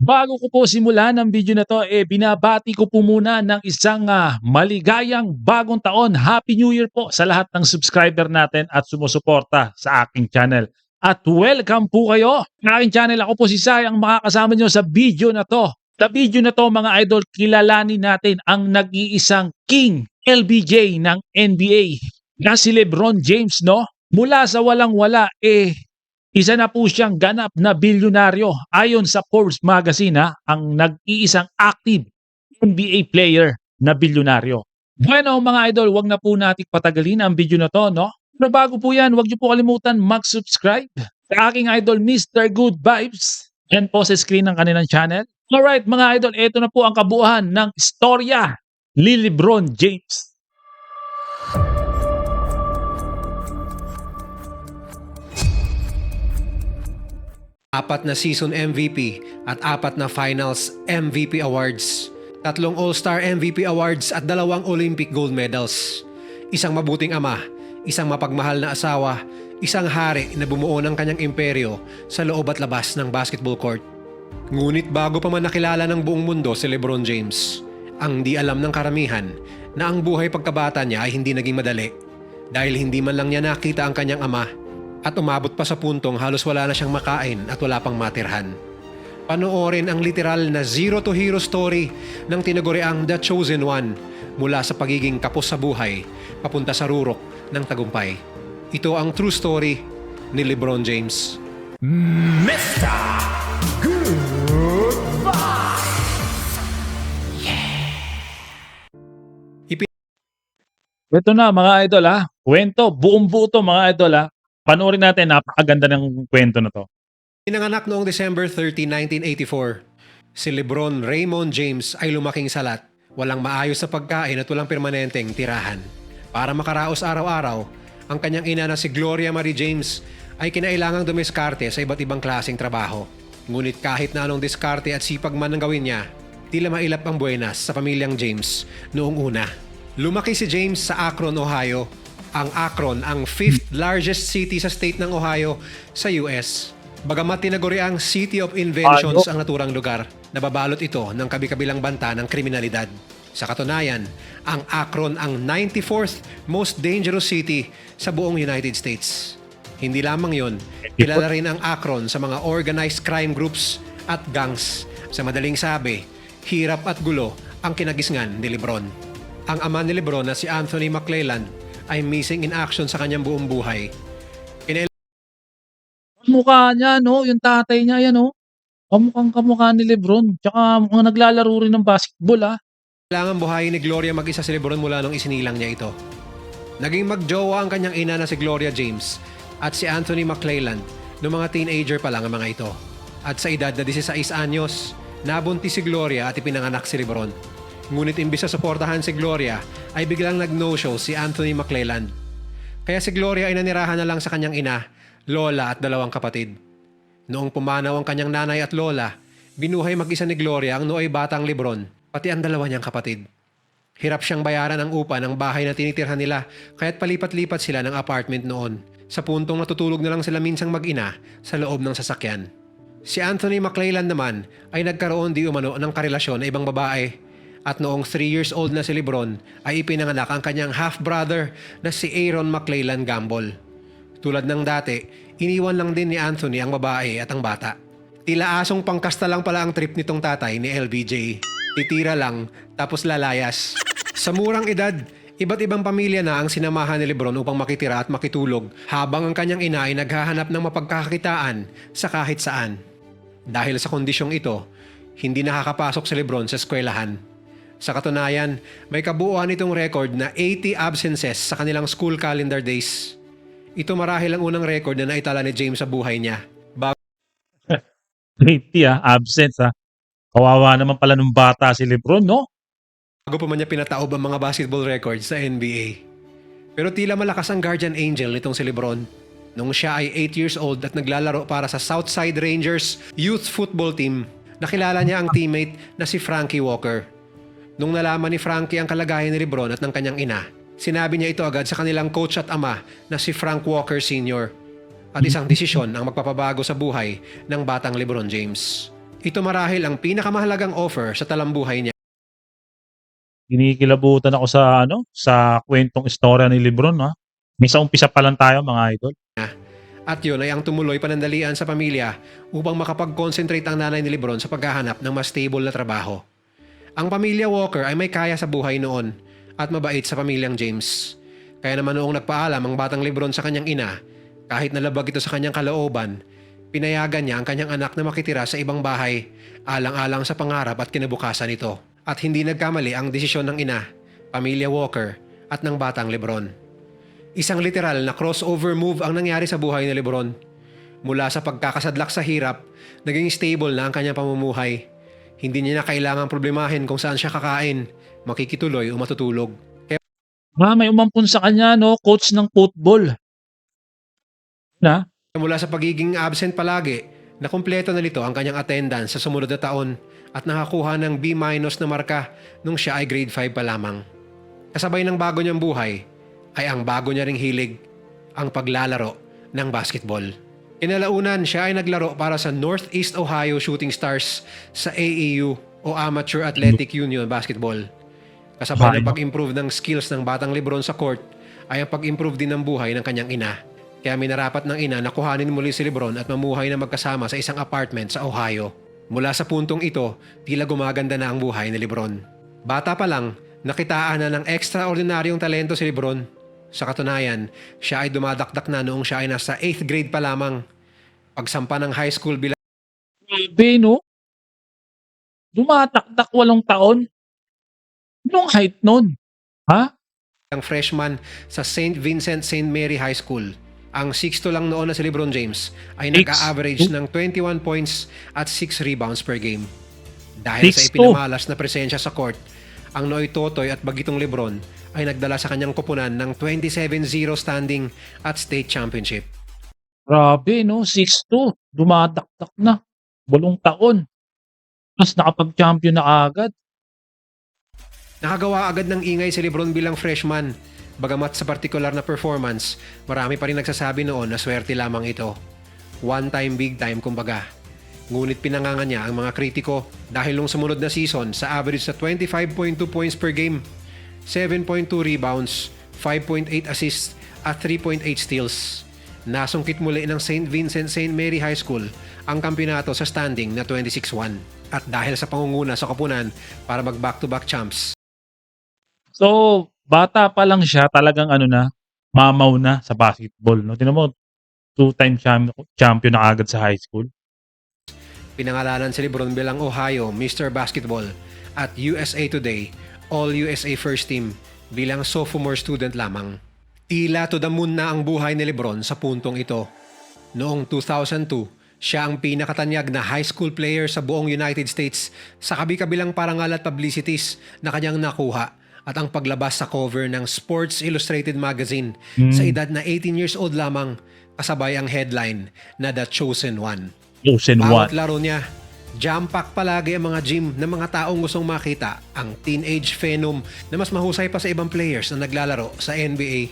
Bago ko po simulan ang video na to, eh binabati ko po muna ng isang ah, maligayang bagong taon. Happy New Year po sa lahat ng subscriber natin at sumusuporta sa aking channel. At welcome po kayo sa aking channel. Ako po si Sai ang makakasama nyo sa video na to. Sa video na to mga idol, kilalanin natin ang nag-iisang King LBJ ng NBA na si Lebron James, no? Mula sa walang-wala, eh, isa na po siyang ganap na bilyonaryo ayon sa Forbes magazine ha, ang nag-iisang active NBA player na bilyonaryo. Bueno mga idol, wag na po natin patagalin ang video na to, no? Pero bago po yan, wag niyo po kalimutan mag-subscribe sa aking idol Mr. Good Vibes. Yan po sa screen ng kanilang channel. Alright mga idol, ito na po ang kabuuan ng istorya ni Lebron James. Apat na season MVP at apat na finals MVP awards, tatlong All-Star MVP awards at dalawang Olympic gold medals. Isang mabuting ama, isang mapagmahal na asawa, isang hari na bumuo ng kanyang imperyo sa loob at labas ng basketball court. Ngunit bago pa man nakilala ng buong mundo si Lebron James, ang di alam ng karamihan na ang buhay pagkabata niya ay hindi naging madali dahil hindi man lang niya nakita ang kanyang ama at umabot pa sa puntong halos wala na siyang makain at wala pang matirhan. Panoorin ang literal na zero to hero story ng tinaguriang The Chosen One mula sa pagiging kapos sa buhay papunta sa rurok ng tagumpay. Ito ang true story ni LeBron James. Ito na mga idol ha, kwento, buong buo to mga idol ha. Panoorin natin, napakaganda ng kwento na to. Pinanganak noong December 30, 1984. Si LeBron Raymond James ay lumaking salat, walang maayos sa pagkain at walang permanenteng tirahan. Para makaraos araw-araw, ang kanyang ina na si Gloria Marie James ay kinailangang dumiskarte sa iba't ibang klaseng trabaho. Ngunit kahit na anong diskarte at sipag man ang gawin niya, tila mailap ang buenas sa pamilyang James noong una. Lumaki si James sa Akron, Ohio. Ang Akron ang fifth largest city sa state ng Ohio sa US. Bagamat tinaguri ang City of Inventions ang naturang lugar, nababalot ito ng kabi-kabilang banta ng kriminalidad. Sa katunayan, ang Akron ang 94th most dangerous city sa buong United States. Hindi lamang yon, kilala rin ang Akron sa mga organized crime groups at gangs. Sa madaling sabi, hirap at gulo ang kinagisngan ni Lebron. Ang ama ni Lebron na si Anthony McClelland ay missing in action sa kanyang buong buhay. Mukha niya, no? Yung tatay niya, yan, no? Kamukhang kamukha ni Lebron. Tsaka mga naglalaro rin ng basketball, ah. Kailangan buhayin ni Gloria mag-isa si Lebron mula nung isinilang niya ito. Naging magjowa ang kanyang ina na si Gloria James at si Anthony McClelland noong mga teenager pa lang ang mga ito. At sa edad na 16 anyos, nabuntis si Gloria at ipinanganak si Lebron. Ngunit imbis na suportahan si Gloria, ay biglang nag-no-show si Anthony McClelland. Kaya si Gloria ay nanirahan na lang sa kanyang ina, lola at dalawang kapatid. Noong pumanaw ang kanyang nanay at lola, binuhay mag-isa ni Gloria ang nooy batang Lebron, pati ang dalawa niyang kapatid. Hirap siyang bayaran ang upa ng bahay na tinitirhan nila kaya't palipat-lipat sila ng apartment noon sa puntong natutulog na lang sila minsang mag-ina sa loob ng sasakyan. Si Anthony McClelland naman ay nagkaroon di umano ng karelasyon na ibang babae at noong 3 years old na si Lebron ay ipinanganak ang kanyang half-brother na si Aaron McClelland Gamble. Tulad ng dati, iniwan lang din ni Anthony ang babae at ang bata. Tila asong pangkasta lang pala ang trip nitong tatay ni LBJ. Titira lang, tapos lalayas. Sa murang edad, iba't ibang pamilya na ang sinamahan ni Lebron upang makitira at makitulog habang ang kanyang ina ay naghahanap ng mapagkakakitaan sa kahit saan. Dahil sa kondisyong ito, hindi nakakapasok si Lebron sa eskwelahan. Sa katunayan, may kabuuan itong record na 80 absences sa kanilang school calendar days. Ito marahil ang unang record na naitala ni James sa buhay niya. Bago 80, ah. Absence, ah. Kawawa naman pala nung bata si Lebron, no? pa man niya pinataob ang mga basketball records sa NBA. Pero tila malakas ang guardian angel nitong si Lebron. Nung siya ay 8 years old at naglalaro para sa Southside Rangers Youth Football Team, nakilala niya ang teammate na si Frankie Walker. Nung nalaman ni Frankie ang kalagayan ni Lebron at ng kanyang ina, sinabi niya ito agad sa kanilang coach at ama na si Frank Walker Sr. At isang desisyon ang magpapabago sa buhay ng batang Lebron James. Ito marahil ang pinakamahalagang offer sa talambuhay niya. Kinikilabutan ako sa ano, sa kwentong istorya ni Lebron, ha. May sa umpisa pa lang tayo mga idol. At yun ay ang tumuloy panandalian sa pamilya upang makapag-concentrate ang nanay ni Lebron sa paghahanap ng mas stable na trabaho. Ang pamilya Walker ay may kaya sa buhay noon at mabait sa pamilyang James. Kaya naman noong nagpaalam ang batang Lebron sa kanyang ina, kahit nalabag ito sa kanyang kalooban, pinayagan niya ang kanyang anak na makitira sa ibang bahay, alang-alang sa pangarap at kinabukasan nito. At hindi nagkamali ang desisyon ng ina, pamilya Walker at ng batang Lebron. Isang literal na crossover move ang nangyari sa buhay ni Lebron. Mula sa pagkakasadlak sa hirap, naging stable na ang kanyang pamumuhay. Hindi niya na kailangang problemahin kung saan siya kakain, makikituloy o matutulog. Ah, may umampun sa kanya, no, coach ng football. Na? Mula sa pagiging absent palagi, nakumpleto na nito ang kanyang attendance sa sumunod na taon at nakakuha ng B- na marka nung siya ay grade 5 pa lamang. Kasabay ng bago niyang buhay ay ang bago niya ring hilig, ang paglalaro ng basketball. Inalaunan siya ay naglaro para sa Northeast Ohio Shooting Stars sa AAU o Amateur Athletic Union Basketball. Kasabay ng pag-improve ng skills ng batang Lebron sa court ay ang pag-improve din ng buhay ng kanyang ina. Kaya minarapat ng ina na kuhanin muli si Lebron at mamuhay na magkasama sa isang apartment sa Ohio. Mula sa puntong ito, tila gumaganda na ang buhay ni Lebron. Bata pa lang, nakitaan na ng extraordinaryong talento si Lebron. Sa katunayan, siya ay dumadakdak na noong siya ay nasa 8th grade pa lamang. Pagsampa ng high school bilang Grabe, no? Dumatakdak walong taon. Anong height nun? Ha? freshman sa St. Vincent St. Mary High School. Ang 6'2 lang noon na si LeBron James ay two? ng 21 points at 6 rebounds per game. Dahil sa Six two? ipinamalas na presensya sa court, ang Noy Totoy at Bagitong Lebron ay nagdala sa kanyang kupunan ng 27-0 standing at state championship. Grabe, no? 6'2". Dumadakdak na. Walong taon. Tapos nakapag-champion na agad. Nakagawa agad ng ingay si Lebron bilang freshman. Bagamat sa partikular na performance, marami pa rin nagsasabi noon na swerte lamang ito. One time, big time kumbaga. Ngunit pinanganga niya ang mga kritiko dahil nung sumunod na season sa average na 25.2 points per game, 7.2 rebounds, 5.8 assists at 3.8 steals. Nasungkit muli ng St. Vincent St. Mary High School ang kampyonato sa standing na 26-1 at dahil sa pangunguna sa kapunan para mag back-to-back champs. So, bata pa lang siya, talagang ano na, mamaw na sa basketball. No? Tinan mo, two-time cham- champion na agad sa high school. Pinangalanan si Lebron bilang Ohio Mr. Basketball at USA Today All-USA First Team bilang sophomore student lamang. Tila to the moon na ang buhay ni Lebron sa puntong ito. Noong 2002, siya ang pinakatanyag na high school player sa buong United States sa kabi-kabilang parangal at publicities na kanyang nakuha at ang paglabas sa cover ng Sports Illustrated magazine sa edad na 18 years old lamang kasabay ang headline na The Chosen One. Ocean Bawat 1. laro niya, jam-pack palagi ang mga gym ng mga taong gustong makita ang teenage phenom na mas mahusay pa sa ibang players na naglalaro sa NBA.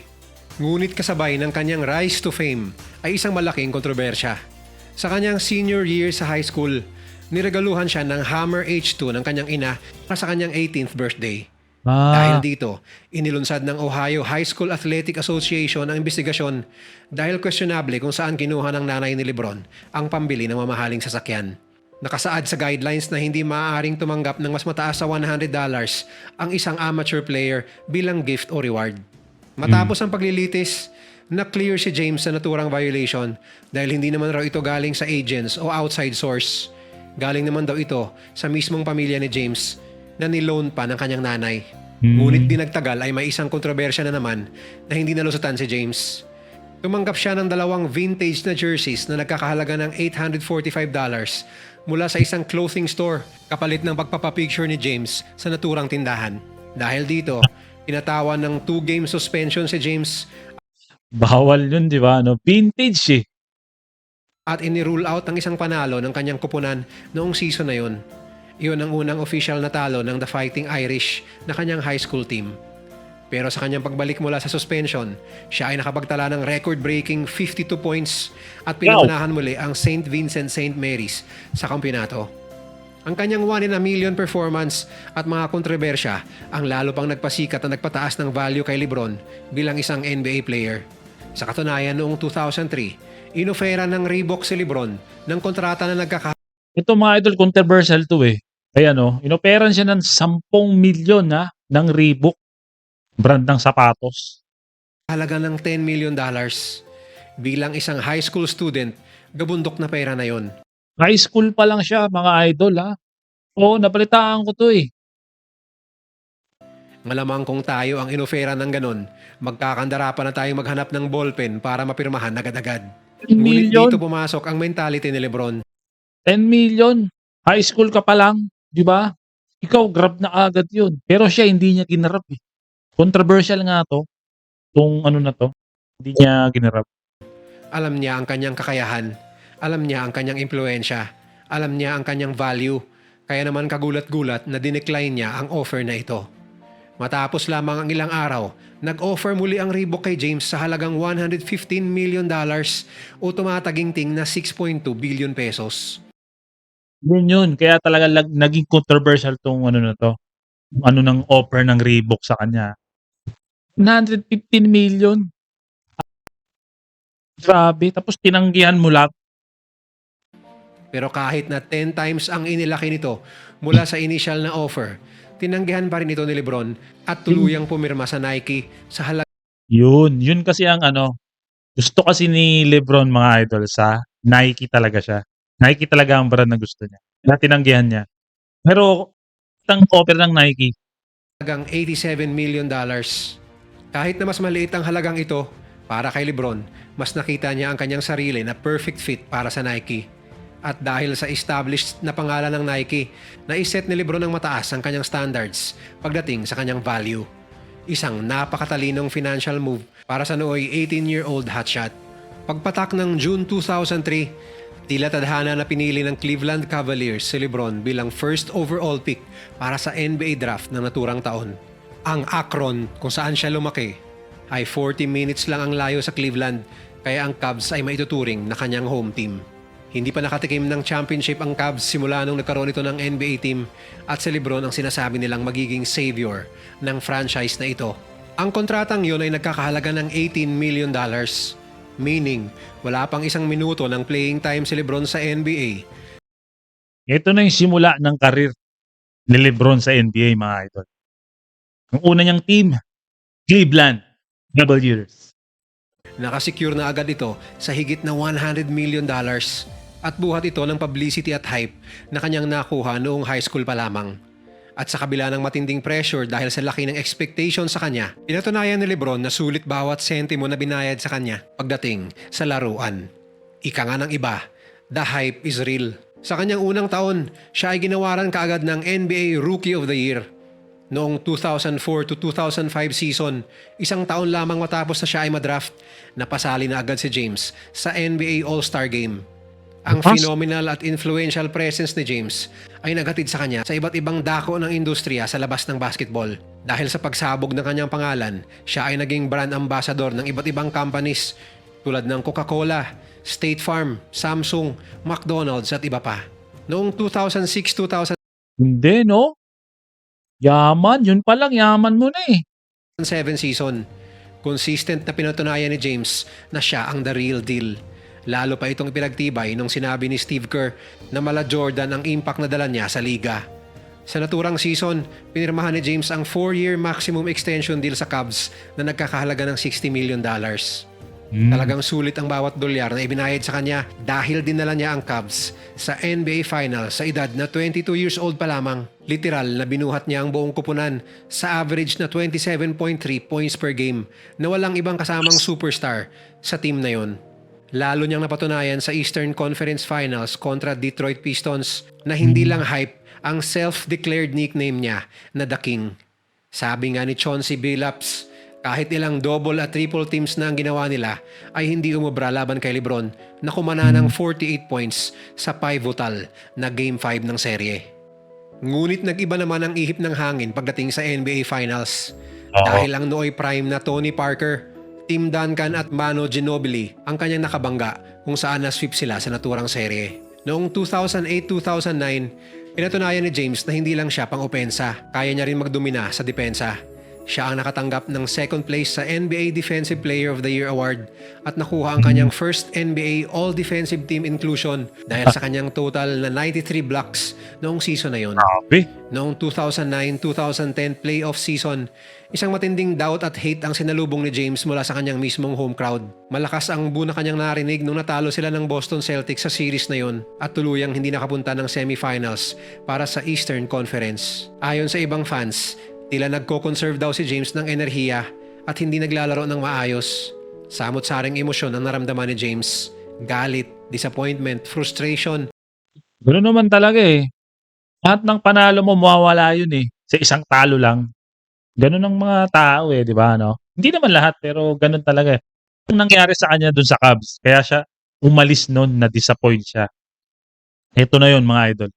Ngunit kasabay ng kanyang rise to fame ay isang malaking kontrobersya. Sa kanyang senior year sa high school, niregaluhan siya ng Hammer H2 ng kanyang ina para sa kanyang 18th birthday. Dahil Ah, dito, inilunsad ng Ohio High School Athletic Association ang investigasyon dahil questionable kung saan kinuha ng nanay ni Lebron ang pambili ng mamahaling sasakyan. Nakasaad sa guidelines na hindi maaaring tumanggap ng mas mataas sa $100 ang isang amateur player bilang gift o reward. Matapos ang paglilitis, na-clear si James sa naturang violation dahil hindi naman raw ito galing sa agents o outside source. Galing naman daw ito sa mismong pamilya ni James na niloan pa ng kanyang nanay. Ngunit di nagtagal ay may isang kontrobersya na naman na hindi nalusutan si James. Tumanggap siya ng dalawang vintage na jerseys na nagkakahalaga ng $845 mula sa isang clothing store kapalit ng pagpapapicture ni James sa naturang tindahan. Dahil dito, pinatawan ng two-game suspension si James bawal yun, di ba? No? Vintage eh. at inirule out ang isang panalo ng kanyang kupunan noong season na yun. Iyon ang unang official na talo ng The Fighting Irish na kanyang high school team. Pero sa kanyang pagbalik mula sa suspension, siya ay nakapagtala ng record-breaking 52 points at pinaunahan muli ang St. Vincent St. Mary's sa kampyonato. Ang kanyang one in a million performance at mga kontrobersya ang lalo pang nagpasikat na nagpataas ng value kay Lebron bilang isang NBA player. Sa katunayan noong 2003, inofera ng Reebok si Lebron ng kontrata na nagkaka Ito mga idol, controversial to eh. Kaya no, inoperan siya ng 10 milyon na ng Reebok. Brand ng sapatos. halaga ng 10 million dollars. Bilang isang high school student, gabundok na pera na yon. High school pa lang siya, mga idol ha. Oo, napalitaan ko to eh. Malamang kung tayo ang inofera ng ganon, magkakandara pa na tayong maghanap ng ballpen para mapirmahan agad-agad. 10 Ngunit million. dito pumasok ang mentality ni Lebron. 10 million. High school ka pa lang, di ba? Ikaw, grab na agad yun. Pero siya, hindi niya ginarap eh. Controversial nga to. Itong ano na to. Hindi niya ginarap. Alam niya ang kanyang kakayahan. Alam niya ang kanyang impluensya. Alam niya ang kanyang value. Kaya naman kagulat-gulat na dinecline niya ang offer na ito. Matapos lamang ang ilang araw, nag-offer muli ang Reebok kay James sa halagang 115 million dollars o tumataginting na 6.2 billion pesos. Yun yun. Kaya talaga lag, naging controversial tong ano na to. Ano ng offer ng Reebok sa kanya. 115 million. Grabe. Tapos tinanggihan mo lahat. Pero kahit na 10 times ang inilaki nito mula sa initial na offer, tinanggihan pa rin ito ni Lebron at tuluyang pumirma sa Nike sa halagang Yun. Yun kasi ang ano. Gusto kasi ni Lebron mga idol sa Nike talaga siya. Nike talaga ang brand na gusto niya. Kaya tinanggihan niya. Pero ang offer ng Nike, 87 million dollars. Kahit na mas maliit ang halagang ito, para kay Lebron, mas nakita niya ang kanyang sarili na perfect fit para sa Nike. At dahil sa established na pangalan ng Nike, naiset ni Lebron ng mataas ang kanyang standards pagdating sa kanyang value. Isang napakatalinong financial move para sa nooy 18-year-old hotshot. Pagpatak ng June 2003, tila tadhana na pinili ng Cleveland Cavaliers si Lebron bilang first overall pick para sa NBA draft ng naturang taon. Ang Akron kung saan siya lumaki ay 40 minutes lang ang layo sa Cleveland kaya ang Cavs ay maituturing na kanyang home team. Hindi pa nakatikim ng championship ang Cavs simula nung nagkaroon ito ng NBA team at si Lebron ang sinasabi nilang magiging savior ng franchise na ito. Ang kontratang yun ay nagkakahalaga ng 18 million dollars. Meaning, wala pang isang minuto ng playing time si Lebron sa NBA ito na yung simula ng karir ni Lebron sa NBA mga idol. Ang una niyang team, Cleveland Cavaliers. Nakasecure na agad ito sa higit na 100 million dollars at buhat ito ng publicity at hype na kanyang nakuha noong high school pa lamang. At sa kabila ng matinding pressure dahil sa laki ng expectation sa kanya, pinatunayan ni Lebron na sulit bawat sentimo na binayad sa kanya pagdating sa laruan. Ika nga ng iba, the hype is real. Sa kanyang unang taon, siya ay ginawaran kaagad ng NBA Rookie of the Year Noong 2004 to 2005 season, isang taon lamang matapos na siya ay madraft, napasali na agad si James sa NBA All-Star Game. Ang phenomenal at influential presence ni James ay naghatid sa kanya sa iba't ibang dako ng industriya sa labas ng basketball. Dahil sa pagsabog ng kanyang pangalan, siya ay naging brand ambassador ng iba't ibang companies tulad ng Coca-Cola, State Farm, Samsung, McDonald's at iba pa. Noong 2006-2007 Hindi, no? Yaman, yun pa lang, yaman mo na eh. 7 season, consistent na pinatunayan ni James na siya ang the real deal. Lalo pa itong pinagtibay nung sinabi ni Steve Kerr na mala Jordan ang impact na dala niya sa liga. Sa naturang season, pinirmahan ni James ang 4-year maximum extension deal sa Cubs na nagkakahalaga ng 60 million Hmm. Talagang sulit ang bawat dolyar na ibinayad sa kanya dahil dinala niya ang Cubs sa NBA Finals sa edad na 22 years old pa lamang. Literal na binuhat niya ang buong kupunan sa average na 27.3 points per game na walang ibang kasamang superstar sa team na yon. Lalo niyang napatunayan sa Eastern Conference Finals kontra Detroit Pistons na hindi lang hype ang self-declared nickname niya na The King. Sabi nga ni Chauncey Billups, kahit ilang double at triple teams na ang ginawa nila ay hindi umubra laban kay Lebron na kumana ng 48 points sa pivotal na Game 5 ng serye. Ngunit nag-iba naman ang ihip ng hangin pagdating sa NBA Finals. Oo. Dahil ang nooy prime na Tony Parker, Tim Duncan at Mano Ginobili ang kanyang nakabangga kung saan na-sweep sila sa naturang serye. Noong 2008-2009, pinatunayan ni James na hindi lang siya pang opensa, kaya niya rin magdomina sa depensa. Siya ang nakatanggap ng second place sa NBA Defensive Player of the Year Award at nakuha ang kanyang first NBA All-Defensive Team inclusion dahil sa kanyang total na 93 blocks noong season na yon. Noong 2009-2010 playoff season, isang matinding doubt at hate ang sinalubong ni James mula sa kanyang mismong home crowd. Malakas ang buna kanyang narinig nung natalo sila ng Boston Celtics sa series na yon at tuluyang hindi nakapunta ng semifinals para sa Eastern Conference. Ayon sa ibang fans, tila nagko-conserve daw si James ng enerhiya at hindi naglalaro ng maayos. Samot-saring emosyon ang naramdaman ni James. Galit, disappointment, frustration, Ganoon naman talaga eh. Lahat ng panalo mo mawawala yun eh. Sa isang talo lang. Ganun ang mga tao eh, di ba? No? Hindi naman lahat, pero ganun talaga eh. Ang nangyari sa kanya dun sa Cubs, kaya siya umalis noon na disappoint siya. Ito na yun mga idol.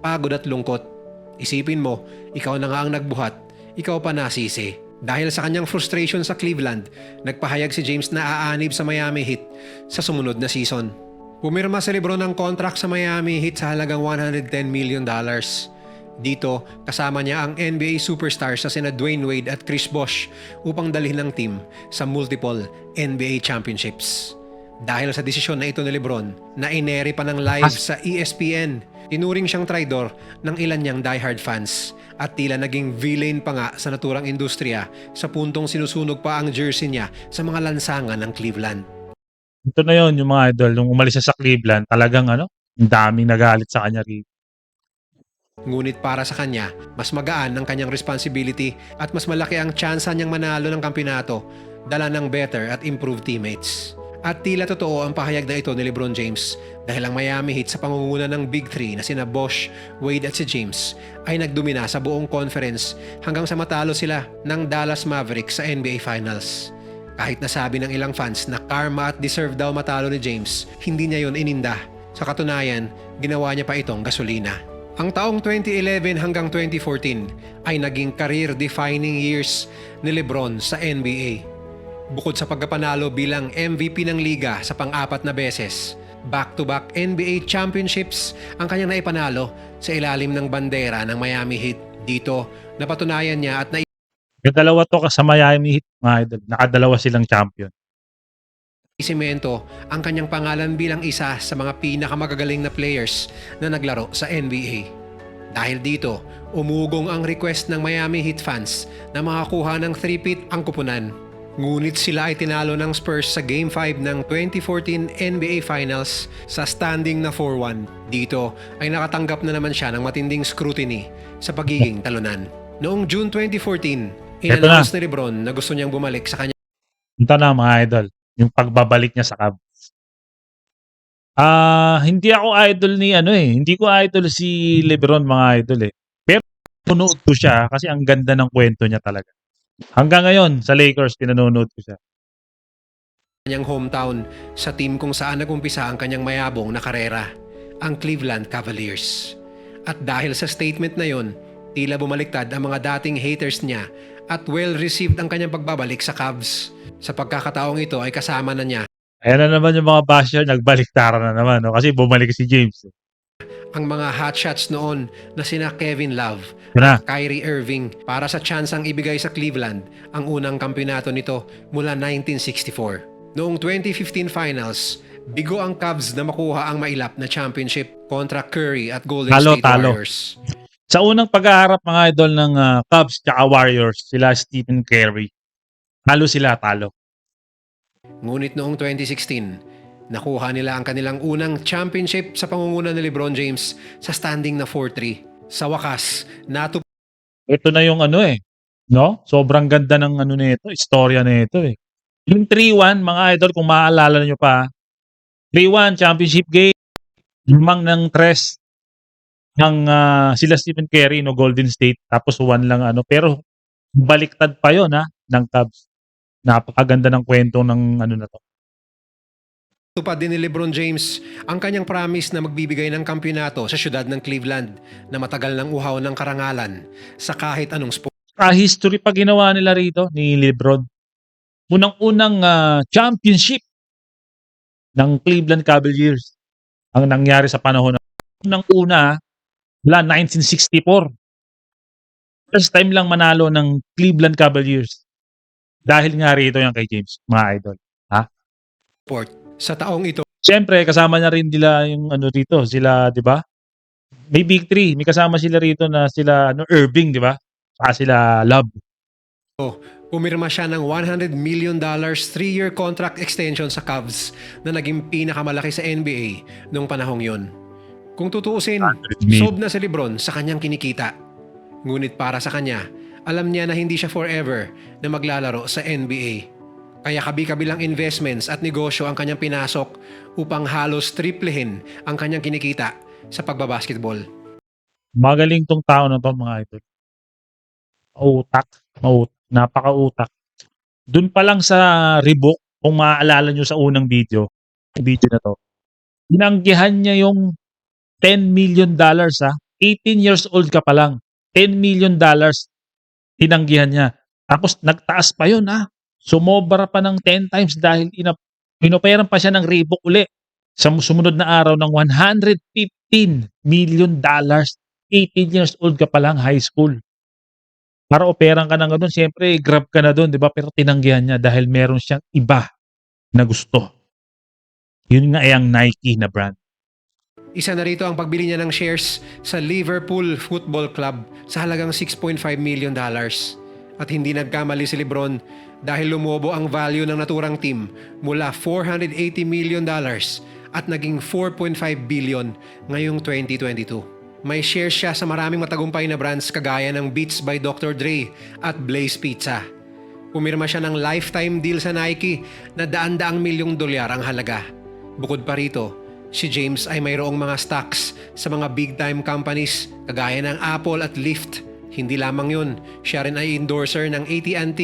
pagod at lungkot. Isipin mo, ikaw na nga ang nagbuhat, ikaw pa nasisi. Dahil sa kanyang frustration sa Cleveland, nagpahayag si James na aanib sa Miami Heat sa sumunod na season. Pumirma si Lebron ng contract sa Miami Heat sa halagang 110 million dollars. Dito, kasama niya ang NBA superstars na sina Dwayne Wade at Chris Bosh upang dalhin ng team sa multiple NBA championships. Dahil sa desisyon na ito ni Lebron na ineri pa ng live sa ESPN, tinuring siyang traidor ng ilan niyang diehard fans at tila naging villain pa nga sa naturang industriya sa puntong sinusunog pa ang jersey niya sa mga lansangan ng Cleveland. Ito na yun, yung mga idol. Nung umalis siya sa Cleveland, talagang ano, ang daming nagalit sa kanya rito. Ngunit para sa kanya, mas magaan ang kanyang responsibility at mas malaki ang tsansa niyang manalo ng kampinato dala ng better at improved teammates. At tila totoo ang pahayag na ito ni Lebron James dahil ang Miami Heat sa pangunguna ng Big Three na sina Bosch, Wade at si James ay nagdomina sa buong conference hanggang sa matalo sila ng Dallas Mavericks sa NBA Finals. Kahit nasabi ng ilang fans na karma at deserve daw matalo ni James, hindi niya yon ininda. Sa katunayan, ginawa niya pa itong gasolina. Ang taong 2011 hanggang 2014 ay naging career-defining years ni Lebron sa NBA. Bukod sa pagkapanalo bilang MVP ng liga sa pang-apat na beses, back-to-back NBA championships ang kanyang naipanalo sa ilalim ng bandera ng Miami Heat. Dito, napatunayan niya at Yung dalawa to sa Miami Heat, mga idol. Nakadalawa silang champion. naisimento ang kanyang pangalan bilang isa sa mga pinakamagagaling na players na naglaro sa NBA. Dahil dito, umugong ang request ng Miami Heat fans na makakuha ng three-peat ang kupunan. Ngunit sila ay tinalo ng Spurs sa Game 5 ng 2014 NBA Finals sa standing na 4-1. Dito ay nakatanggap na naman siya ng matinding scrutiny sa pagiging talunan. Noong June 2014, inannounce ni Lebron na gusto niyang bumalik sa kanya Ito na mga idol. Yung pagbabalik niya sa Cubs. Ah, hindi ako idol ni ano eh. Hindi ko idol si LeBron mga idol eh. Pero punood ko siya kasi ang ganda ng kwento niya talaga. Hanggang ngayon sa Lakers pinanonood ko siya. kanyang hometown sa team kung saan nagumpisa ang kanyang mayabong na karera, ang Cleveland Cavaliers. At dahil sa statement na yon, tila bumaliktad ang mga dating haters niya at well-received ang kanyang pagbabalik sa Cavs. Sa pagkakataong ito ay kasama na niya Ayan na naman yung mga basher, nagbaliktaran na naman. No? Kasi bumalik si James. eh. Ang mga hotshots noon na sina Kevin Love na. Kyrie Irving para sa tsansang ibigay sa Cleveland ang unang kampeonato nito mula 1964. Noong 2015 Finals, bigo ang Cavs na makuha ang mailap na championship kontra Curry at Golden Talo, State talo. Warriors. Sa unang paghaharap mga idol ng ah, Cubs tsaka Warriors, sila Stephen Curry. Talo sila, talo. Ngunit noong 2016, nakuha nila ang kanilang unang championship sa pangunguna ni LeBron James sa standing na 4-3. Sa wakas, natupad Ito na yung ano eh. No? Sobrang ganda ng ano nito, istorya nito eh. Yung 3-1, mga idol, kung maaalala nyo pa, 3-1 championship game, limang ng tres ng ah, sila Stephen Curry no Golden State tapos one lang ano pero baliktad pa yon ha ng Cubs. Napakaganda ng kwento ng ano na to. Tupad din ni LeBron James ang kanyang promise na magbibigay ng kampeonato sa syudad ng Cleveland na matagal ng uhaw ng karangalan sa kahit anong sport. Ah, history pa ginawa nila rito ni LeBron. Unang-unang ah, championship ng Cleveland Cavaliers. ang nangyari sa panahon ng, ng una, wala 1964. First time lang manalo ng Cleveland Cavaliers. Dahil nga rito yan kay James, mga idol. Port. Sa taong ito, Siyempre, kasama na rin nila yung ano dito, sila, di ba? May big three. May kasama sila rito na sila, ano, Irving, di ba? Saka sila Love. pumirma siya ng 100 million dollars 3-year contract extension sa Cavs na naging pinakamalaki sa NBA noong panahong yon. Kung tutuusin, 100 mil. sob na si Lebron sa kanyang kinikita. Ngunit para sa kanya, alam niya na hindi siya forever na maglalaro sa NBA. Kaya kabi-kabilang investments at negosyo ang kanyang pinasok upang halos triplehin ang kanyang kinikita sa pagbabasketball. Magaling tong tao na to, mga idol. Utak. Maut napaka-utak. Doon pa lang sa Reebok, kung maaalala nyo sa unang video, video na to, binanggihan niya yung 10 million dollars ha. 18 years old ka pa lang. 10 million dollars tinanggihan niya. Tapos nagtaas pa yun ha. Sumobra pa ng 10 times dahil ina pinoperan pa siya ng Reebok uli sa sumunod na araw ng 115 million dollars. 18 years old ka pa lang, high school. Para operan ka nga doon, siyempre, grab ka na doon, di ba? Pero tinanggihan niya dahil meron siyang iba na gusto. Yun nga ay ang Nike na brand. Isa na rito ang pagbili niya ng shares sa Liverpool Football Club sa halagang 6.5 million dollars. At hindi nagkamali si Lebron dahil lumobo ang value ng naturang team mula 480 million dollars at naging 4.5 billion ngayong 2022. May shares siya sa maraming matagumpay na brands kagaya ng Beats by Dr. Dre at Blaze Pizza. Pumirma siya ng lifetime deal sa Nike na daan-daang milyong dolyar ang halaga. Bukod pa rito, si James ay mayroong mga stocks sa mga big-time companies kagaya ng Apple at Lyft. Hindi lamang yun, siya rin ay endorser ng AT&T,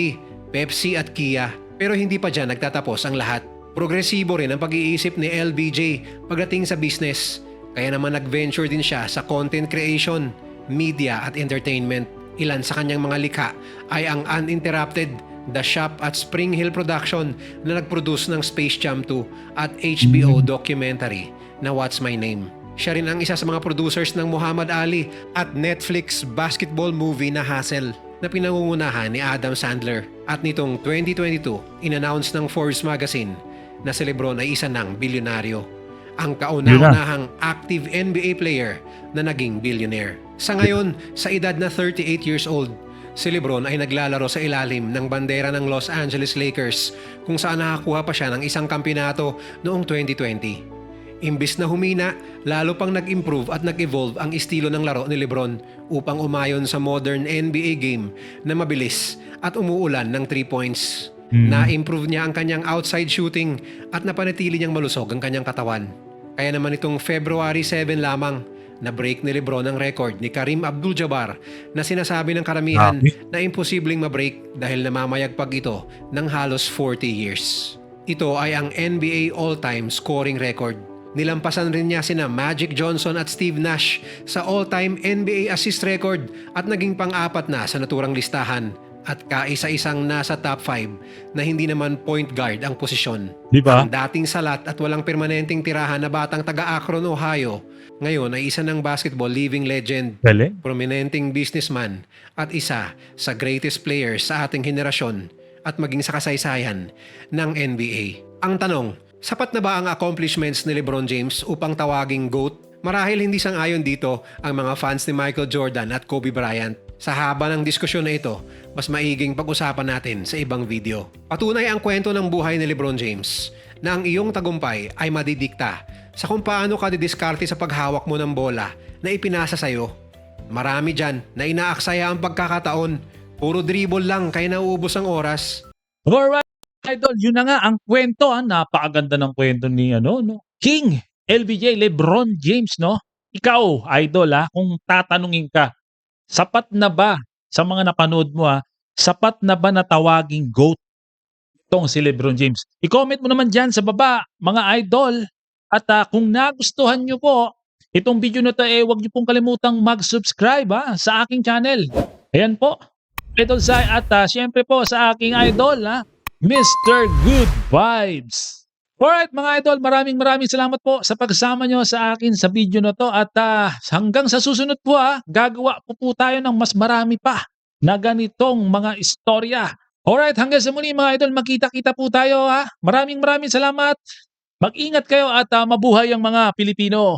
Pepsi at Kia. Pero hindi pa dyan nagtatapos ang lahat. Progresibo rin ang pag-iisip ni LBJ pagdating sa business. Kaya naman nag-venture din siya sa content creation, media at entertainment. Ilan sa kanyang mga likha ay ang Uninterrupted, The Shop at Spring Hill Production na nag-produce ng Space Jam 2 at HBO documentary na What's My Name. Siya rin ang isa sa mga producers ng Muhammad Ali at Netflix basketball movie na Hustle na pinangungunahan ni Adam Sandler. At nitong 2022, in-announce ng Forbes magazine na si Lebron ay isa ng bilyonaryo ang kauna-unahang active NBA player na naging billionaire. Sa ngayon, sa edad na 38 years old, si Lebron ay naglalaro sa ilalim ng bandera ng Los Angeles Lakers kung saan nakakuha pa siya ng isang kampyonato noong 2020. Imbis na humina, lalo pang nag-improve at nag-evolve ang estilo ng laro ni Lebron upang umayon sa modern NBA game na mabilis at umuulan ng 3 points. Hmm. Na-improve niya ang kanyang outside shooting at napanatili niyang malusog ang kanyang katawan. Kaya naman itong February 7 lamang, na break ni Lebron ang record ni Karim Abdul-Jabbar na sinasabi ng karamihan na imposibleng ma-break dahil namamayagpag ito ng halos 40 years. Ito ay ang NBA all-time scoring record. Nilampasan rin niya sina Magic Johnson at Steve Nash sa all-time NBA assist record at naging pang-apat na sa naturang listahan at kaisa-isang nasa top 5 na hindi naman point guard ang posisyon. Di ba? Ang dating salat at walang permanenteng tirahan na batang taga-Akron, Ohio, ngayon ay isa ng basketball living legend, Galing. prominenteng businessman at isa sa greatest players sa ating henerasyon at maging sa kasaysayan ng NBA. Ang tanong, sapat na ba ang accomplishments ni LeBron James upang tawaging GOAT? Marahil hindi sang ayon dito ang mga fans ni Michael Jordan at Kobe Bryant. Sa haba ng diskusyon na ito, mas maiging pag-usapan natin sa ibang video. Patunay ang kwento ng buhay ni LeBron James na ang iyong tagumpay ay madidikta sa kung paano ka didiskarte sa paghawak mo ng bola na ipinasa sa'yo. Marami dyan na inaaksaya ang pagkakataon. Puro dribble lang kaya nauubos ang oras. Alright, idol. Yun na nga ang kwento. Ah. Napakaganda ng kwento ni ano, no? King LBJ Lebron James, no? Ikaw, idol, ah, kung tatanungin ka, sapat na ba sa mga napanood mo, ah, sapat na ba na tawaging GOAT itong si Lebron James? I-comment mo naman dyan sa baba, mga idol. At ah, kung nagustuhan nyo po itong video na to, eh, huwag nyo pong kalimutang mag-subscribe ah, sa aking channel. Ayan po. Idol Sai at ah, syempre po sa aking idol ha, Mr. Good Vibes. Alright mga idol, maraming maraming salamat po sa pagsama nyo sa akin sa video na to at ah, hanggang sa susunod po ah, gagawa po po tayo ng mas marami pa na ganitong mga istorya. Alright, hanggang sa muli mga idol, magkita-kita po tayo ha. Maraming maraming salamat. Mag-ingat kayo at ah, mabuhay ang mga Pilipino.